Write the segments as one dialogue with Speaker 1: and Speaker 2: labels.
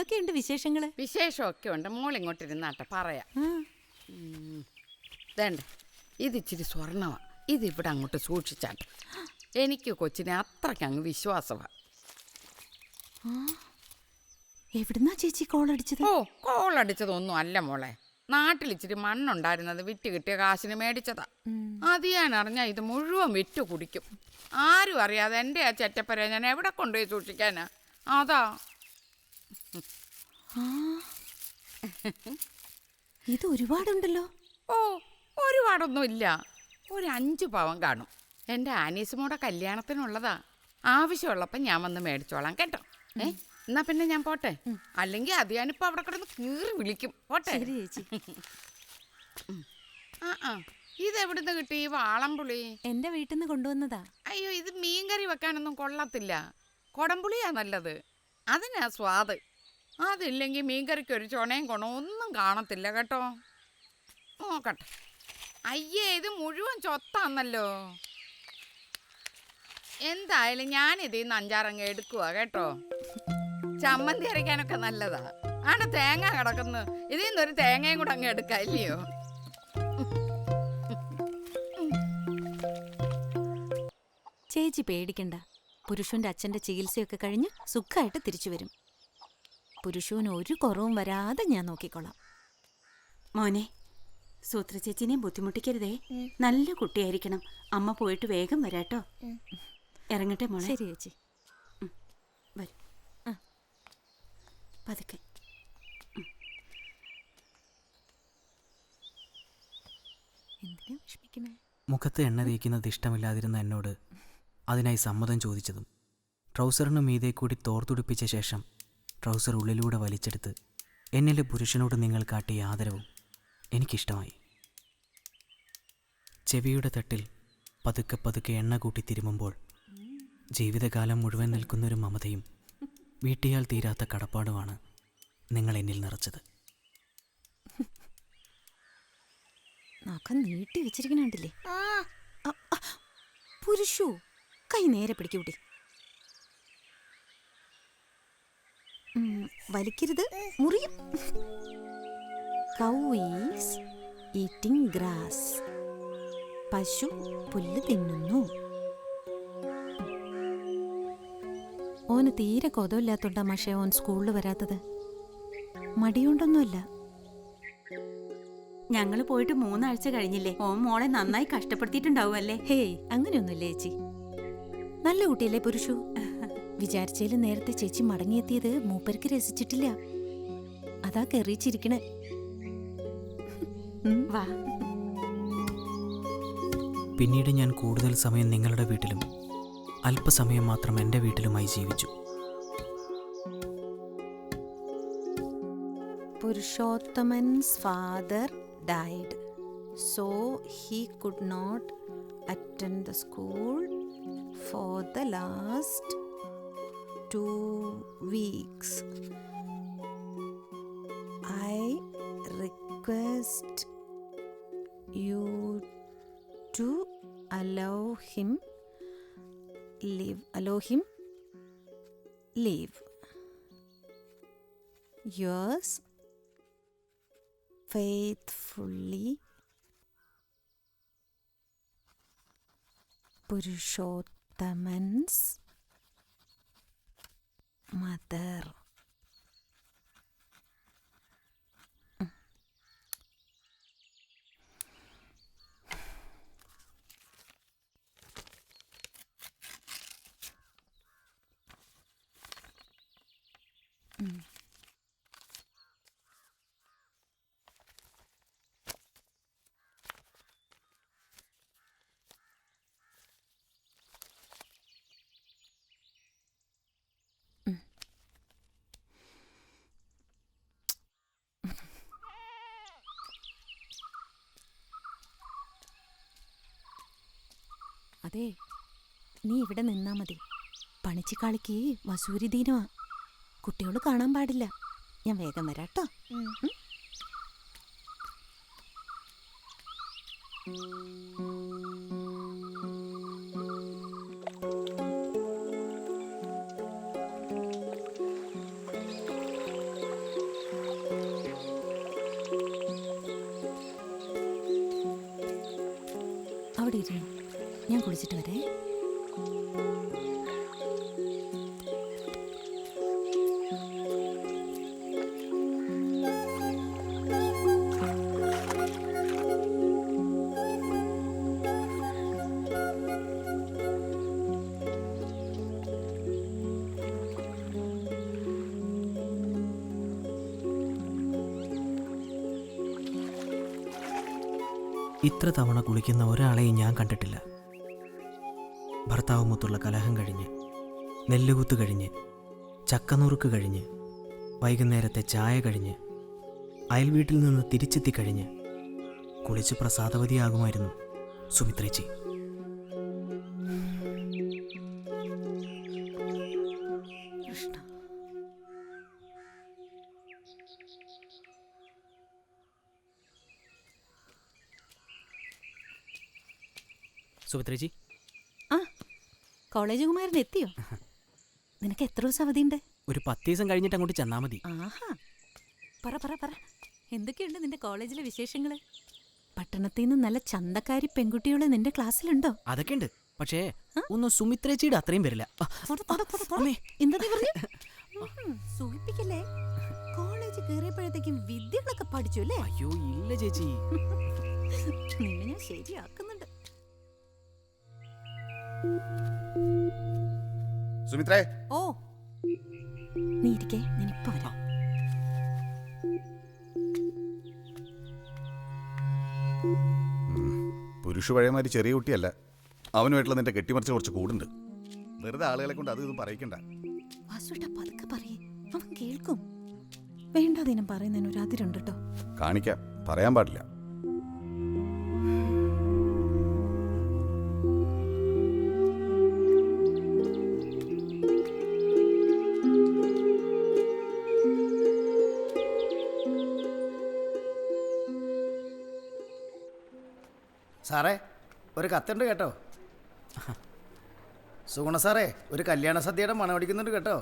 Speaker 1: എന്തൊക്കെയുണ്ട് വിശേഷങ്ങൾ?
Speaker 2: വിശേഷമൊക്കെ ഉണ്ട്. മോൾ ഇങ്ങോട്ട് ഇരുന്നാട്ടെ പറയാം വേണ്ട. ഇത് ഇച്ചിരി സ്വർണമാണ് ഇത് ഇവിടെ അങ്ങോട്ട് സൂക്ഷിച്ചാട്ടെ. എനിക്ക് കൊച്ചിനെ അത്രയ്ക്ക് അങ്ങ് വിശ്വാസമാണ്
Speaker 1: എവിടുന്നാ ചേച്ചി കോൾ അടിച്ചത്?
Speaker 2: ഓ കോളടിച്ചതൊന്നും അല്ല മോളെ. നാട്ടിൽ ഇച്ചിരി മണ്ണുണ്ടായിരുന്നത് വിറ്റ് കിട്ടിയ കാശിന് മേടിച്ചതാ. അത് ഞാൻ അറിഞ്ഞാൽ ഇത് മുഴുവൻ വിറ്റ് കുടിക്കും. ആരും അറിയാതെ എന്റെ ആ ചെറ്റപ്പര ഞാൻ എവിടെ കൊണ്ടുപോയി സൂക്ഷിക്കാനാ? അതാ.
Speaker 1: ഇത് ഒരുപാടുണ്ടല്ലോ.
Speaker 2: ഓ ഒരുപാടൊന്നും ഇല്ല ഒരു അഞ്ച് പവൻ കാണും. എന്റെ ആനീസുമോടെ കല്യാണത്തിനുള്ളതാ. ആവശ്യമുള്ളപ്പോ ഞാൻ വന്ന് മേടിച്ചോളാം കേട്ടോ. ഏ എന്നാ പിന്നെ ഞാൻ പോട്ടെ. അല്ലെങ്കിൽ അത് ഞാനിപ്പോൾ അവിടെ കിടന്ന് കീറി വിളിക്കും. പോട്ടെ.
Speaker 1: ചേച്ചി.
Speaker 2: ആ ആ. ഇതെവിടുന്ന് കിട്ടി ഈ വാളംപുളി?
Speaker 1: എന്റെ വീട്ടിൽ നിന്ന് കൊണ്ടുവന്നതാ.
Speaker 2: അയ്യോ ഇത് മീൻകറി വെക്കാനൊന്നും കൊള്ളത്തില്ല. കൊടംപുളിയാ നല്ലത്. അതിനാ സ്വാദ്. അതില്ലെങ്കിൽ മീൻകറിക്ക് ഒരു ചുണയും ഗുണവും ഒന്നും കാണത്തില്ല കേട്ടോ. നോക്കട്ടെ. അയ്യേ ഇത് മുഴുവൻ ചൊത്താന്നല്ലോ. എന്തായാലും ഇതിൽ നിന്ന് അഞ്ചാറങ്ങ് എടുക്കുക കേട്ടോ. ചമ്മന്തി അരയ്ക്കാനൊക്കെ നല്ലതാ. ആണ് തേങ്ങ കിടക്കുന്നു ഇതിൽ നിന്നൊരു തേങ്ങയും കൂടെ അങ്ങ് എടുക്കാം ഇല്ലയോ?
Speaker 1: ചേച്ചി പേടിക്കണ്ട. പുരുഷന്റെ അച്ഛന്റെ ചികിത്സയൊക്കെ കഴിഞ്ഞ് സുഖമായിട്ട് തിരിച്ചു വരും. പുരുഷന് ഒരു കുറവും വരാതെ ഞാൻ നോക്കിക്കൊള്ളാം
Speaker 3: മോനെ സൂത്ര ചേച്ചിനെ ബുദ്ധിമുട്ടിക്കരുതേ നല്ല കുട്ടിയായിരിക്കണം. അമ്മ പോയിട്ട് വേഗം വരാട്ടോ. ഇറങ്ങട്ടെ മോളെ.
Speaker 1: ശരി ചേച്ചി.
Speaker 3: വരും. പതുക്കെ.
Speaker 4: മുഖത്ത് എണ്ണ തേക്കുന്നത് ഇഷ്ടമില്ലാതിരുന്ന എന്നോട് അതിനായി സമ്മതം ചോദിച്ചതും. ട്രൗസറിനു മീതെ കൂടി തോർത്തുടിപ്പിച്ച ശേഷം ട്രൗസർ ഉള്ളിലൂടെ വലിച്ചെടുത്ത് എന്നിലെ പുരുഷനോട് നിങ്ങൾ കാട്ടിയ ആദരവും എനിക്കിഷ്ടമായി. ചെവിയുടെ തട്ടിൽ പതുക്കെ പതുക്കെ എണ്ണ കൂട്ടി തിരുമുമ്പോൾ ജീവിതകാലം മുഴുവൻ നിൽക്കുന്നൊരു മമതയും വീട്ടിയാൽ തീരാത്ത കടപ്പാടുമാണ് നിങ്ങൾ എന്നിൽ നിറച്ചത്.
Speaker 1: നീട്ടി വെച്ചിരിക്കണേ പുരുഷു കൈ നേരെ പിടിക്കൂട്ടി വലിക്കരുത്. മുറിയും. കൗ ഈസ് ഈറ്റിംഗ് ഗ്രാസ് പശു പുല്ല് തിന്നുന്നു. ഓന് തീരെ കൊതമില്ലാത്തോണ്ടാ മഷേ ഓൻ സ്കൂളിൽ വരാത്തത്. മടിയുണ്ടൊന്നുമല്ല.
Speaker 3: ഞങ്ങൾ പോയിട്ട് മൂന്നാഴ്ച കഴിഞ്ഞില്ലേ? ഓ മോളെ നന്നായി കഷ്ടപ്പെടുത്തിയിട്ടുണ്ടാവും അല്ലേ
Speaker 1: ഹേയ് അങ്ങനെയൊന്നുമില്ല ചേച്ചി? നല്ല കുട്ടിയല്ലേ പുരുഷു? വിചാരിച്ചേലും നേരത്തെ ചേച്ചി മടങ്ങിയെത്തിയത് മൂപ്പർക്ക് രസിച്ചിട്ടില്ല. അതാ കെറിയിച്ചിരിക്കണേ
Speaker 3: വാ.
Speaker 4: പിന്നീട് ഞാൻ കൂടുതൽ സമയം നിങ്ങളുടെ വീട്ടിലും അല്പസമയം മാത്രം എന്റെ വീട്ടിലുമായി ജീവിച്ചു.
Speaker 1: Purushothaman's father died. So he could not attend the school for the last two weeks. I request you to allow him leave allow him leave yours faithfully Purushottaman's matar. അതെ നീ ഇവിടെ നിന്നാ മതി. പണിച്ചിക്കാളിക്ക് വസൂരി ദീനമാ കുട്ടികൾ കാണാൻ പാടില്ല. ഞാൻ വേഗം വരാട്ടോ.
Speaker 4: ഇത്ര തവണ കുളിക്കുന്ന ഒരാളെയും ഞാൻ കണ്ടിട്ടില്ല. ഭർത്താവുമൊത്തുള്ള കലഹം കഴിഞ്ഞ് നെല്ലുകുത്ത് കഴിഞ്ഞ് ചക്കനുറുക്ക് കഴിഞ്ഞ് വൈകുന്നേരത്തെ ചായ കഴിഞ്ഞ് അയൽവീട്ടിൽ നിന്ന് തിരിച്ചെത്തി കഴിഞ്ഞ് കുളിച്ച് പ്രസാദവതിയാകുമായിരുന്നു സുമിത്രേച്ചി. സുമിത്രേച്ചി
Speaker 1: ആ കോളേജ് കുമാരൻ എത്തിയോ? നിനക്ക് എത്ര ദിവസം അവധിയുണ്ട്?
Speaker 4: ഒരു പത്ത് ദിവസം കഴിഞ്ഞിട്ട് അങ്ങോട്ട് ചെന്നാൽ മതി.
Speaker 1: ആഹാ. പറ പറ പറ. എന്തൊക്കെയുണ്ട് നിന്റെ കോളേജിലെ വിശേഷങ്ങൾ പട്ടണത്തിൽ നിന്ന് നല്ല ചന്തക്കാരി പെൺകുട്ടികൾ നിന്റെ ക്ലാസ്സിലുണ്ടോ?
Speaker 4: അതൊക്കെ ഉണ്ട് പക്ഷേ ഒന്നും സുമിത്രേച്ചിയുടെ അത്രയും വരില്ല.
Speaker 1: എന്താ നീ പറഞ്ഞേ? സൂചിപ്പിക്കല്ലേ കോളേജ് കയറിയപ്പോഴത്തേക്കും വിദ്യകളൊക്കെ പഠിച്ചു അല്ലേ?
Speaker 4: അയ്യോ ഇല്ല ചേച്ചി.
Speaker 1: നിന്നെ ഞാൻ ശരിയാക്കുന്നുണ്ട്
Speaker 5: സുമിത്രേ.
Speaker 1: ഓ. നീ ഇരിക്കേ ഞാനിപ്പോ വരാം.
Speaker 5: പുരുഷ പഴയമാതിരി ചെറിയ കുട്ടിയല്ല. അവനുമായിട്ടുള്ള നിന്റെ കെട്ടിമറിച്ച് കുറച്ച് കൂടുണ്ട്. വെറുതെ ആളുകളെ കൊണ്ട് അത് ഇതും പറയിക്കണ്ട.
Speaker 1: വാസുട്ട പതുക്കെ പറയേ. അവൻ കേൾക്കും. വേണ്ടാതീനം പറയുന്നതിന് ഒരു അതിരുണ്ട് കേട്ടോ.
Speaker 5: കാണിക്കാം. പറയാൻ പാടില്ല.
Speaker 6: സാറേ ഒരു കത്തുണ്ട് കേട്ടോ. സുഗുണ സാറേ ഒരു കല്യാണ സദ്യയുടെ മണം അടിക്കുന്നുണ്ട് കേട്ടോ.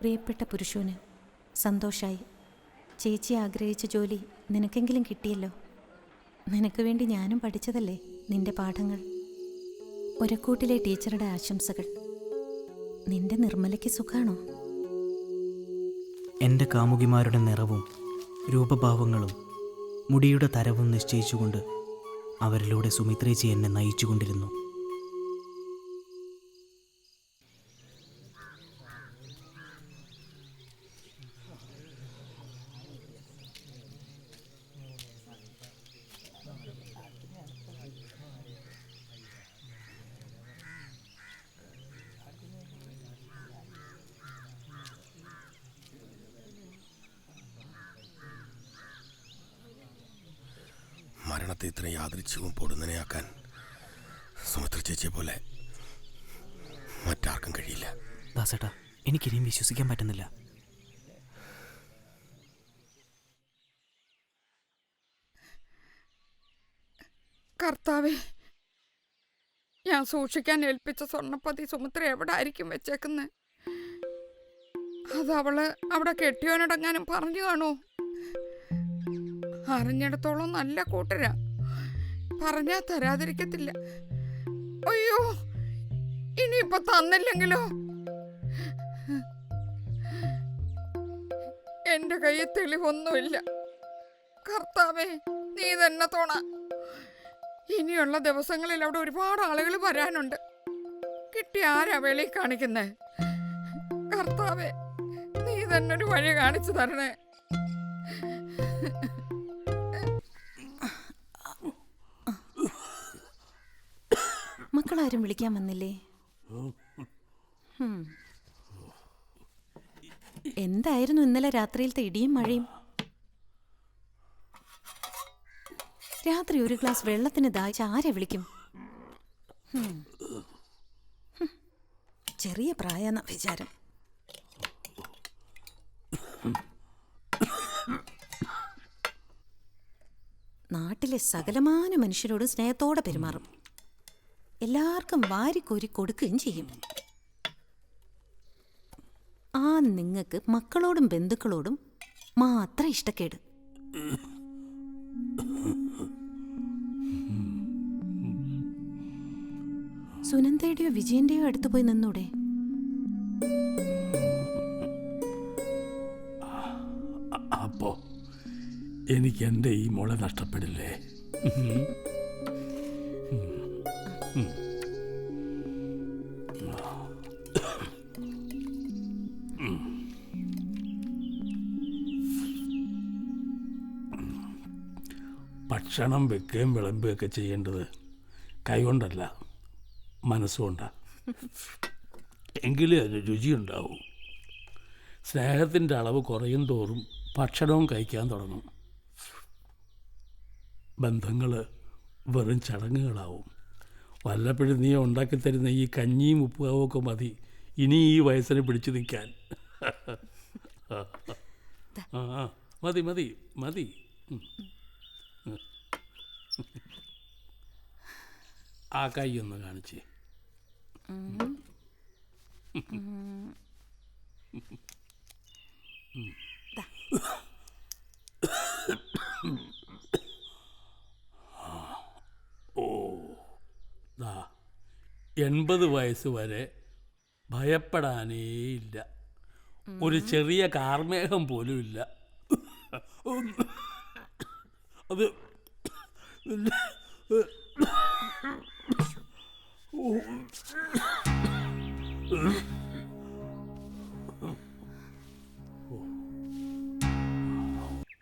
Speaker 1: പ്രിയപ്പെട്ട പുരുഷന് സന്തോഷായി. ചേച്ചി ആഗ്രഹിച്ച ജോലി നിനക്കെങ്കിലും കിട്ടിയല്ലോ? നിനക്ക് വേണ്ടി ഞാനും പഠിച്ചതല്ലേ നിന്റെ പാഠങ്ങൾ? ഒരക്കൂട്ടിലെ ടീച്ചറുടെ ആശംസകൾ. നിന്റെ നിർമ്മലയ്ക്ക് സുഖാണോ?
Speaker 4: എന്റെ കാമുകിമാരുടെ നിറവും രൂപഭാവങ്ങളും മുടിയുടെ തരവും നിശ്ചയിച്ചുകൊണ്ട് അവരിലൂടെ സുമിത്രേച്ചി എന്നെ നയിച്ചുകൊണ്ടിരുന്നു.
Speaker 7: പൊടുന്നനെയാക്കാൻ സുമിത്ര ചേച്ചിയെ പോലെ മറ്റാർക്കും കഴിയില്ല.
Speaker 4: ദാസേട്ടാ എനിക്കിനിയും വിശ്വസിക്കാൻ പറ്റുന്നില്ല.
Speaker 2: കർത്താവേ ഞാൻ സൂക്ഷിക്കാൻ ഏൽപ്പിച്ച സ്വർണപ്പതി സുമിത്ര എവിടെ ആയിരിക്കും വെച്ചേക്കുന്നത് അത് അവൾ അവിടെ കെട്ടിയോനടങ്ങാനും പറഞ്ഞു കാണോ അറിഞ്ഞിടത്തോളം നല്ല കൂട്ടരാ. പറഞ്ഞാ തരാതിരിക്കത്തില്ല. അയ്യോ ഇനിയിപ്പൊ തന്നില്ലെങ്കിലോ? എന്റെ കയ്യിൽ തെളിവൊന്നുമില്ല. കർത്താവേ നീ തന്നെ തോണ. ഇനിയുള്ള ദിവസങ്ങളിൽ അവിടെ ഒരുപാട് ആളുകൾ വരാനുണ്ട്. കിട്ടി ആരാ വെളി കാണിക്കുന്നേ? കർത്താവേ നീ തന്നെ ഒരു വഴി കാണിച്ചു തരണേ.
Speaker 1: മക്കളാരും വിളിക്കാൻ വന്നില്ലേ. എന്തായിരുന്നു ഇന്നലെ രാത്രിയിലത്തെ ഇടിയും മഴയും? രാത്രി ഒരു ഗ്ലാസ് വെള്ളത്തിന് ദാച്ച ആരെ വിളിക്കും. ചെറിയ പ്രായെന്ന വിചാരം. നാട്ടിലെ സകലമാന മനുഷ്യരോട് സ്നേഹത്തോടെ പെരുമാറും. എല്ലാവർക്കും വാരിക്കോരി കൊടുക്കുകയും ചെയ്യും. ആ നിങ്ങൾക്ക് മക്കളോടും ബന്ധുക്കളോടും മാത്രം ഇഷ്ടക്കേട്. സുനന്ദയുടെയോ വിജയന്റെയോ അടുത്ത് പോയി നിന്നൂടെ?
Speaker 8: അപ്പോ എനിക്ക് എന്റെ ഈ മുള നഷ്ടപ്പെടില്ലേ? ഭക്ഷണം വെക്കുകയും വിളമ്പുകയൊക്കെ ചെയ്യേണ്ടത് കൈകൊണ്ടല്ല മനസ്സുകൊണ്ടാണ് എങ്കിലേ അതിന് രുചിയുണ്ടാവും. സ്നേഹത്തിന്റെ അളവ് കുറയും തോറും ഭക്ഷണവും കഴിക്കാൻ തുടങ്ങും. ബന്ധങ്ങൾ വെറും ചടങ്ങുകളാവും. വല്ലപ്പോഴും നീ ഉണ്ടാക്കി തരുന്ന ഈ കഞ്ഞിയും ഉപ്പുമാവും ഒക്കെ മതി ഇനി ഈ വയസ്സിനെ പിടിച്ചു നിൽക്കാൻ ആ മതി മതി മതി ആ കൈ ഒന്ന് കാണിച്ചേ ദാ എൺപത് വയസ്സ് വരെ ഭയപ്പെടാനേയില്ല ഒരു ചെറിയ കാർമേഘം പോലും ഇല്ല. അത്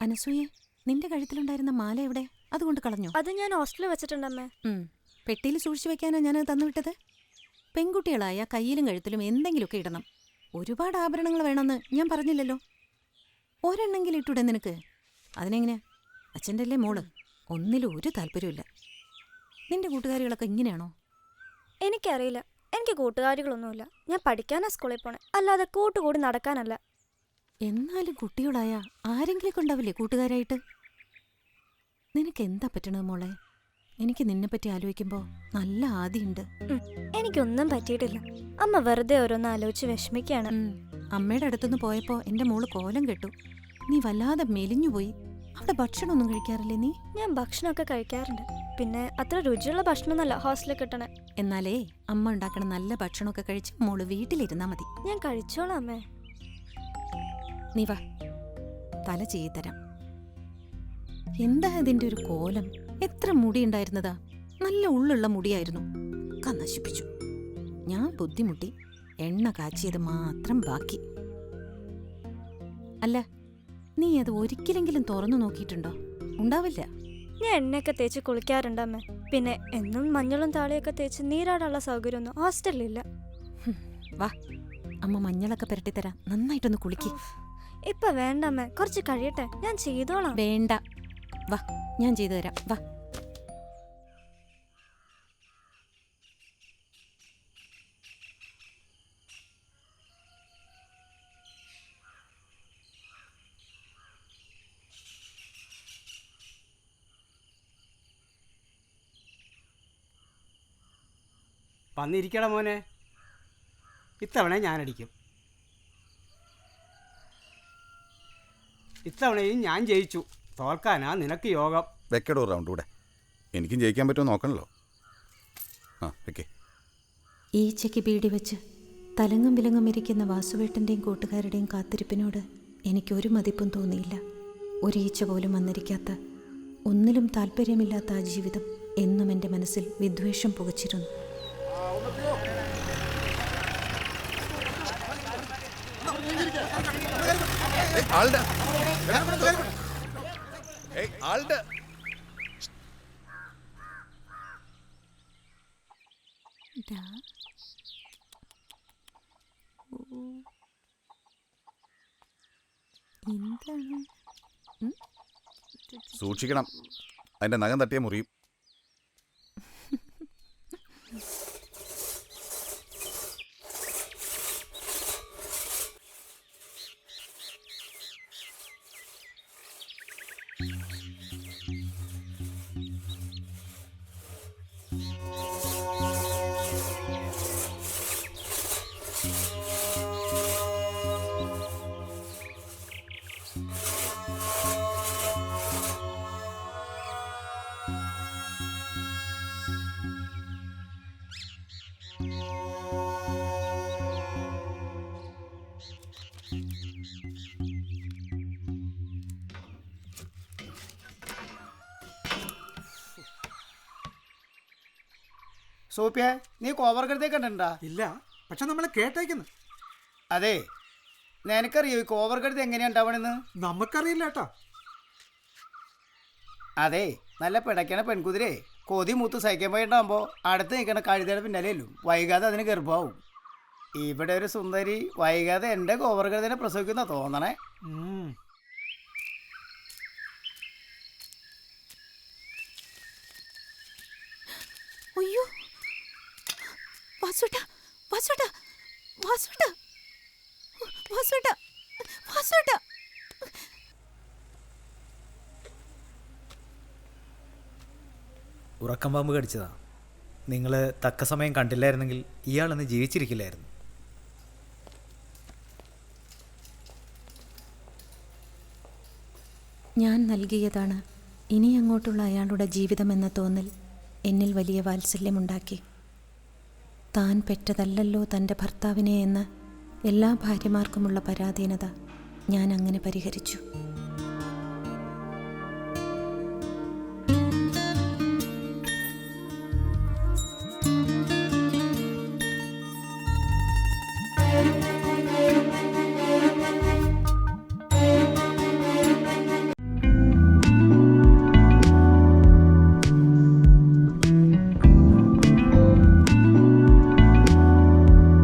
Speaker 1: അനസൂയെ നിന്റെ കഴുത്തിലുണ്ടായിരുന്ന മാല എവിടെ? അതുകൊണ്ട് കളഞ്ഞു?
Speaker 9: അത് ഞാൻ ഹോസ്റ്റലിൽ വെച്ചിട്ടുണ്ടമ്മേ.
Speaker 1: ഉം. പെട്ടിയിൽ സൂക്ഷിച്ചു വെക്കാനാ ഞാനത് തന്നുവിട്ടത് പെൺകുട്ടികളായ കയ്യിലും കഴുത്തിലും എന്തെങ്കിലുമൊക്കെ ഇടണം. ഒരുപാട് ആഭരണങ്ങൾ വേണമെന്ന് ഞാൻ പറഞ്ഞില്ലല്ലോ. ഒരെണ്ണെങ്കിലും ഇട്ടൂടെ നിനക്ക്. അതിനെങ്ങനെ അച്ഛന്റെ അല്ലേ മോൾ? ഒന്നിലും ഒരു താല്പര്യമില്ല നിന്റെ കൂട്ടുകാരികളൊക്കെ ഇങ്ങനെയാണോ?
Speaker 9: എനിക്കറിയില്ല. എനിക്ക് കൂട്ടുകാരികളൊന്നുമില്ല. ഞാൻ പഠിക്കാനാ സ്കൂളിൽ പോണേ. അല്ലാതെ കൂട്ടുകൂടി നടക്കാനല്ല.
Speaker 1: എന്നാലും കുട്ടികളായ ആരെങ്കിലും ഉണ്ടാവില്ലേ കൂട്ടുകാരായിട്ട്? നിനക്ക് എന്താ പറ്റണത് മോളെ? എനിക്ക് നിന്നെപ്പറ്റി ആലോചിക്കുമ്പോൾ നല്ല ആദിയുണ്ട്.
Speaker 9: എനിക്കൊന്നും പറ്റിയിട്ടില്ല. അമ്മ വെറുതെ ഓരോന്ന് ആലോചിച്ച് വിഷമിക്കാണ്.
Speaker 1: അമ്മയുടെ അടുത്തുനിന്ന് പോയപ്പോ എന്റെ മോൾ കോലം കെട്ടു. നീ വല്ലാതെ മെലിഞ്ഞുപോയി അവിടെ ഭക്ഷണമൊന്നും കഴിക്കാറില്ലേ നീ?
Speaker 9: ഞാൻ ഭക്ഷണമൊക്കെ കഴിക്കാറുണ്ട്. പിന്നെ അത്ര രുചിയുള്ള ഭക്ഷണമൊന്നല്ല ഹോസ്റ്റലിൽ കിട്ടണേ.
Speaker 1: എന്നാലേ അമ്മ ഉണ്ടാക്കണ നല്ല ഭക്ഷണമൊക്കെ കഴിച്ച് മോൾ വീട്ടിലിരുന്നാ മതി.
Speaker 9: ഞാൻ കഴിച്ചോളാം അമ്മേ.
Speaker 1: നീ വാ. തല ചെയ്തരാം എന്താ ഇതിന്റെ ഒരു കോലം? എത്ര മുടി ഉണ്ടായിരുന്നതാ നല്ല ഉള്ളുള്ള മുടിയായിരുന്നു. ഒക്കെ നശിപ്പിച്ചു ഞാൻ ബുദ്ധിമുട്ടി. എണ്ണ കാച്ചിയത് മാത്രം ബാക്കി. അല്ല നീ അത് ഒരിക്കലെങ്കിലും തുറന്നു നോക്കിയിട്ടുണ്ടോ? ഉണ്ടാവില്ല.
Speaker 9: ഞാൻ എണ്ണയൊക്കെ തേച്ച് കുളിക്കാറുണ്ടമ്മേ. പിന്നെ എന്നും മഞ്ഞളും താളിയൊക്കെ തേച്ച് നീരാടാനുള്ള സൗകര്യമൊന്നും ഹോസ്റ്റലിലില്ല.
Speaker 1: വാ. അമ്മ മഞ്ഞളൊക്കെ പുരട്ടിത്തരാം നന്നായിട്ടൊന്ന് കുളിക്ക്.
Speaker 9: ഇപ്പൊ വേണ്ട അമ്മ കുറച്ച് കഴിയട്ടെ. ഞാൻ ചെയ്തോളാം.
Speaker 1: വേണ്ട. വാ ഞാൻ ചെയ്തു തരാം. വാ.
Speaker 10: വന്നിരിക്കട മോനെ. ഇത്തവണ ഞാനടിക്കും. ഇത്തവണയും ഞാൻ ജയിച്ചു. തോൽക്കാനാ നിനക്ക് യോഗം.
Speaker 5: വെക്കടോ റൗണ്ട് കൂടെ. എനിക്കും ജയിക്കാൻ പറ്റുമോ നോക്കണല്ലോ. ആ വെക്കേ.
Speaker 1: ഈച്ചയ്ക്ക് ബീഡി വെച്ച് തലങ്ങും വിലങ്ങും ഇരിക്കുന്ന വാസുവേട്ടന്റെയും കൂട്ടുകാരുടെയും കാത്തിരിപ്പിനോട് എനിക്കൊരു മതിപ്പും തോന്നിയില്ല. ഒരു ഈച്ച പോലും വന്നിരിക്കാത്ത ഒന്നിലും താല്പര്യമില്ലാത്ത ആ ജീവിതം എന്നും എന്റെ മനസ്സിൽ വിദ്വേഷം പുകച്ചിരുന്നു.
Speaker 5: ആളുടെ ഏയ് ആളുടെ
Speaker 1: എന്താണ്?
Speaker 5: സൂക്ഷിക്കണം. അതിന്റെ നഖം തട്ടിയ മുറിയും. Thank you.
Speaker 6: സോപ്പിയ നീ കോവർ കഴുതേ കണ്ടിട്ടുണ്ടാ?
Speaker 11: ഇല്ല പക്ഷെ നമ്മളെ കേട്ടേക്കുന്നു.
Speaker 6: അതെ നിനക്കറിയോ ഈ കോവർ കഴുത എങ്ങനെയാ ഉണ്ടാവണെന്ന്?
Speaker 11: നമുക്കറിയില്ല കേട്ടോ.
Speaker 6: അതെ നല്ല പിടയ്ക്കണ പെൺകുതിരെ കൊതി മൂത്ത് സഹിക്കാൻ പോയിട്ടാകുമ്പോൾ അടുത്ത് നിൽക്കണ കഴുതയുടെ പിന്നാലെയല്ലോ വൈകാതെ അതിന് ഗർഭമാവും ഇവിടെ ഒരു സുന്ദരി വൈകാതെ എന്റെ കോവർ കഴുതനെ പ്രസവിക്കുന്ന തോന്നണേ
Speaker 11: ഉം.
Speaker 1: അയ്യോ വാസുട്ട വാസുട്ട വാസുട്ട വാസുട്ട വാസുട്ട
Speaker 12: ഉറക്കം പാമ്പ് കടിച്ചതാ. നിങ്ങൾ തക്ക സമയം കണ്ടില്ലായിരുന്നെങ്കിൽ ഇയാളൊന്ന് ജീവിച്ചിരിക്കില്ലായിരുന്നു.
Speaker 1: ഞാൻ നൽകിയതാണ് ഇനി അങ്ങോട്ടുള്ള അയാളുടെ ജീവിതമെന്ന തോന്നൽ എന്നിൽ വലിയ വാത്സല്യമുണ്ടാക്കി. താൻ പെറ്റതല്ലല്ലോ തന്റെ ഭർത്താവിനെ എന്ന് എല്ലാ ഭാര്യമാർക്കുമുള്ള പരാധീനത ഞാൻ അങ്ങനെ പരിഹരിച്ചു